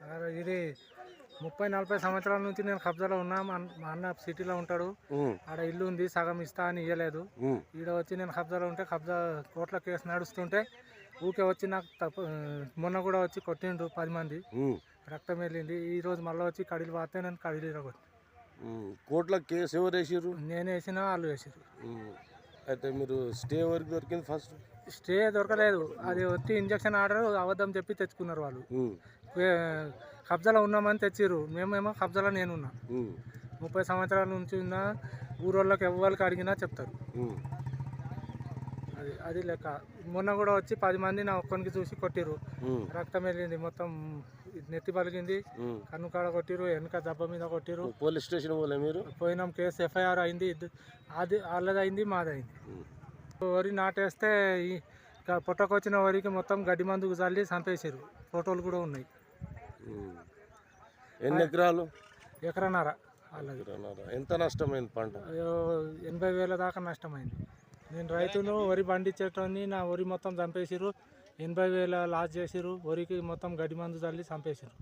Sir ఇది ముప్పై నలభై సంవత్సరాల నుంచి నేను కబ్జాలో ఉన్నా మా అన్న- సిటీలో ఉంటాడు. ఆడ ఇల్లు ఉంది సగం ఇస్తా అని ఇవ్వలేదు ఈడ వచ్చి నేను కబ్జాలో ఉంటే కబ్జా కోర్టుల కేసు నడుస్తుంటే ఊకే వచ్చి నాకు తప్పు మొన్న కూడా వచ్చి కొట్టిండ్రు పది మంది. రక్తం వెళ్ళింది. ఈ రోజు మళ్ళీ వచ్చి కడిలు పాతే నేను కడిలు. కోర్టులో కేసు ఎవరు వేసిర్రు? నేను వేసిన వాళ్ళు వేసారు. అయితే మీరు స్టే వరకు దొరికింది ఫస్ట్ స్టే దొరకలేదు. అది వచ్చి ఇంజక్షన్ ఆర్డర్ అబద్ధం చెప్పి తెచ్చుకున్నారు వాళ్ళు. కబ్జాలో ఉన్నామని తెచ్చిర్రు. మేమేమో కబ్జాలో నేనున్నా. ముప్పై సంవత్సరాల నుంచి ఉన్న ఊరోళ్ళకి ఎవరికి అడిగినా చెప్తారు. అది అది లెక్క. మొన్న కూడా వచ్చి పది మంది నా ఒక్కరికి చూసి కొట్టిర్రు. ఉమ్, రక్తం వెళ్ళింది మొత్తం నెత్తి పలిగింది. కన్ను కాడ కొట్టిర్రు వెనక దెబ్బ మీద కొట్టిర్రు. పోలీస్ స్టేషన్ పోలే మీరు? పోయినాం కేసు ఎఫ్ఐఆర్ అయింది. అది వాళ్ళది అయింది మాది అయింది వరి నాటేస్తే ఈ పుట్టకొచ్చిన వరికి మొత్తం గడ్డి మందుకు చల్లి చంపేసారు ఫోటోలు కూడా ఉన్నాయి. ఎన్ని ఎకరాలు? ఎకరన్నర. ఎంత నష్టమైంది పంట? అయ్యో, ఎనభై వేల దాకా నష్టమైంది. నేను రైతును వరి పండించేటోని నా వరి మొత్తం చంపేసిరు ఎనభై వేల లాస్ చేసిరు వరికి మొత్తం గడ్డి మందు చల్లి చంపేసిరు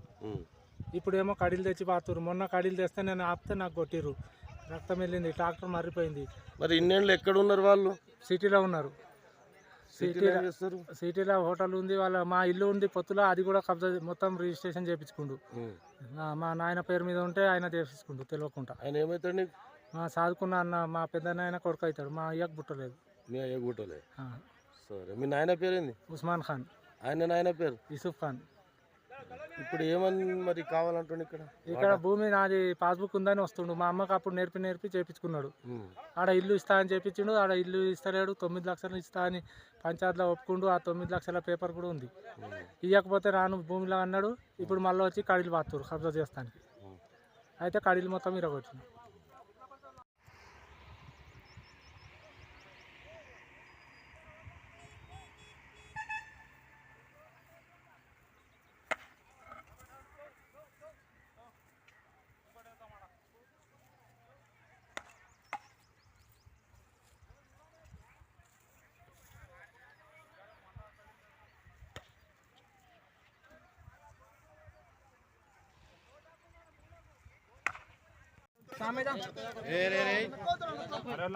ఇప్పుడేమో కడీలు తెచ్చి పాతురు మొన్న కడీలు తెస్తే నేను ఆపితే నాకు కొట్టిరు రక్తం వెళ్ళింది ట్రాక్టర్ మర్రిపోయింది మరి ఇన్నేళ్ళు ఎక్కడ ఉన్నారు వాళ్ళు? సిటీలో ఉన్నారు. సిటీలో సిటీలో హోటల్ ఉంది వాళ్ళ మా ఇల్లు ఉంది పొత్తులో అది కూడా కబ్జా మొత్తం రిజిస్ట్రేషన్ చేయించుకుండు మా నాయన పేరు మీద ఉంటే ఆయన చేపించుకుండు తెలియకుండా ఆయన ఏమవుతాడు మా చదువుకున్న అన్న మా పెద్ద నాయన కొడుకు అవుతాడు మా అయ్యకు పుట్టలేదు. మీ అయ్య గుట్టలే ఆ, సరే మీ నాయన పేరేంది? ఉస్మాన్ ఖాన్. ఆయన నాయన పేరు? యూసుఫ్ ఖాన్. ఇప్పుడు ఏమని మరి కావాలంటుండు ఇక్కడ? ఇక్కడ భూమి నాది పాస్బుక్ ఉందని వస్తుండు. మా అమ్మకి అప్పుడు నేర్పి నేర్పి చేపించుకున్నాడు. ఆడ ఇల్లు ఇస్తా అని చెప్పించిండు ఆడ ఇల్లు ఇస్తలేడు. తొమ్మిది లక్షలు ఇస్తా అని పంచాయతీలో ఒప్పుకుండు. ఆ తొమ్మిది లక్షల పేపర్ కూడా ఉంది. ఇవ్వకపోతే రాను భూమిలో అన్నాడు. ఇప్పుడు మళ్ళీ వచ్చి కడీలు పాతురు కబ్జా చేస్తానికి. ఉమ్. అయితే కడీలు మొత్తం ఇరగొచ్చింది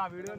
వీడియో